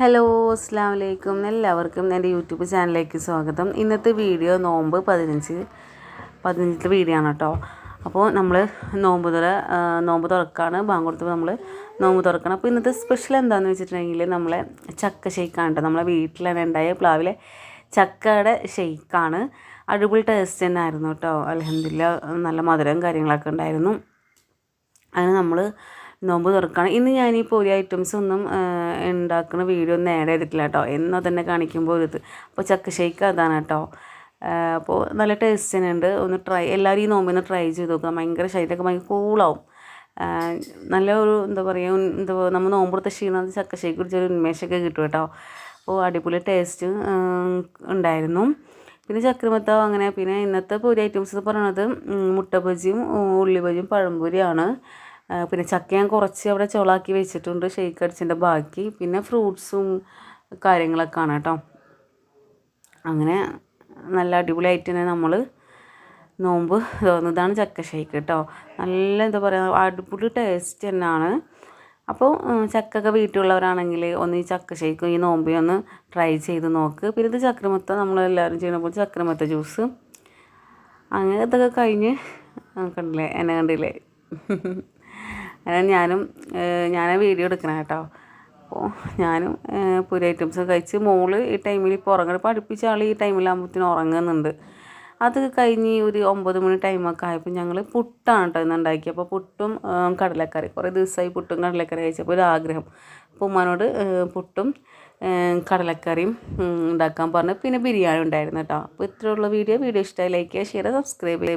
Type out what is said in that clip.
Hello അസ്സാം വലൈക്കും എല്ലാവർക്കും എന്റെ യൂട്യൂബ് ചാനലിലേക്ക് സ്വാഗതം. ഇന്നത്തെ വീഡിയോ നോമ്പ് പതിനഞ്ച്. പതിനഞ്ചിലത്തെ വീഡിയോ ആണ് കേട്ടോ. അപ്പോൾ നമ്മൾ നോമ്പ് തുറ നോമ്പ് തുറക്കാണ്. ബാങ്ക് നമ്മൾ നോമ്പ് തുറക്കണം. അപ്പോൾ ഇന്നത്തെ സ്പെഷ്യൽ എന്താണെന്ന് വെച്ചിട്ടുണ്ടെങ്കിൽ നമ്മളെ ചക്ക ഷെയ്ക്കാണ് കേട്ടോ. നമ്മളെ വീട്ടിൽ തന്നെ ഉണ്ടായ പ്ലാവിലെ ചക്കയുടെ ഷെയ്ക്കാണ്. അടിപൊളി ടേസ്റ്റ് തന്നെ ആയിരുന്നു കേട്ടോ. അലഹമില്ല നല്ല മധുരം കാര്യങ്ങളൊക്കെ ഉണ്ടായിരുന്നു. അങ്ങനെ നമ്മൾ നോമ്പ് തുറക്കുകയാണ് ഇന്ന് ഞാൻ ഈ പൊരി ഐറ്റംസ് ഒന്നും ഉണ്ടാക്കുന്ന വീഡിയോ ഒന്നും ചെയ്തിട്ടില്ല കേട്ടോ. എന്നോ തന്നെ കാണിക്കുമ്പോൾ ഇത്. അപ്പോൾ ചക്ക ഷേക്ക് അതാണ് കേട്ടോ. അപ്പോൾ നല്ല ടേസ്റ്റ് തന്നെ ഉണ്ട്. ഒന്ന് ട്രൈ എല്ലാവരും ഈ നോമ്പിൽ ട്രൈ ചെയ്ത് നോക്കുക. ഭയങ്കര ശരീരമൊക്കെ ഭയങ്കര കൂളാവും നല്ല ഒരു എന്താ പറയുക എന്താ നമ്മൾ നോമ്പുറത്തെ ക്ഷീണം ചക്ക ഷേക്ക് കുടിച്ചൊരു ഉന്മേഷമൊക്കെ കിട്ടും കേട്ടോ. അപ്പോൾ അടിപൊളി ടേസ്റ്റ് ഉണ്ടായിരുന്നു. പിന്നെ ചക്രമത്താവ് അങ്ങനെ പിന്നെ ഇന്നത്തെ പൊരി ഐറ്റംസ് എന്ന് പറയുന്നത് മുട്ട ബജിയും ഉള്ളി ബജിയും പഴംപൊരിയാണ്. പിന്നെ ചക്ക ഞാൻ കുറച്ച് അവിടെ ചോളാക്കി വെച്ചിട്ടുണ്ട് ഷെയ്ക്ക് അടിച്ചതിന്റെ ബാക്കി. പിന്നെ ഫ്രൂട്ട്സും കാര്യങ്ങളൊക്കെ ആണ് കേട്ടോ. അങ്ങനെ നല്ല അടിപൊളിയായിട്ട് തന്നെ നമ്മൾ നോമ്പ് തോന്നുന്നതാണ് ചക്ക ഷേക്ക് കേട്ടോ. നല്ല എന്താ പറയുക അടിപൊളി ടേസ്റ്റ് തന്നെയാണ്. അപ്പോൾ ചക്കൊക്കെ വീട്ടിലുള്ളവരാണെങ്കിൽ ഒന്ന് ഈ ചക്ക ഷേക്കും ഈ നോമ്പി ഒന്ന് ട്രൈ ചെയ്ത് നോക്ക്. പിന്നെ ഇത് ചക്രമത്ത നമ്മളെല്ലാവരും ചെയ്യുന്ന പോലെ ചക്രമത്ത ജ്യൂസ് അങ്ങനെ ഇതൊക്കെ കഴിഞ്ഞ് കണ്ടില്ലേ എന്നെ കണ്ടില്ലേ? അങ്ങനെ ഞാനും ഞാൻ വീഡിയോ എടുക്കണം കേട്ടോ. അപ്പോൾ ഞാനും പുരി ഐറ്റംസ് കഴിച്ച് മോൾ ഈ ടൈമിൽ ഇപ്പോൾ ഉറങ്ങണം. പഠിപ്പിച്ച ആൾ ഈ ടൈമിലാകുമ്പോഴത്തേനും ഉറങ്ങുന്നുണ്ട്. അത് കഴിഞ്ഞ് ഒരു ഒമ്പത് മണി ടൈമൊക്കെ ആയപ്പോൾ ഞങ്ങൾ പുട്ടാണ് കേട്ടോ ഇന്ന് ഉണ്ടാക്കി അപ്പോൾ പുട്ടും കടലക്കറി. കുറേ ദിവസമായി പുട്ടും കടലക്കറി കഴിച്ചപ്പോൾ ഒരു ആഗ്രഹം. അപ്പോൾ ഉമ്മാനോട് പുട്ടും കടലക്കറിയും ഉണ്ടാക്കാൻ പറഞ്ഞു. പിന്നെ ബിരിയാണി ഉണ്ടായിരുന്നു കേട്ടോ അപ്പോൾ ഇത്രയുള്ള വീഡിയോ. വീഡിയോ ഇഷ്ടമായി ലൈക്ക് ചെയ്യുക ഷെയർ സബ്സ്ക്രൈബ് ചെയ്യുക.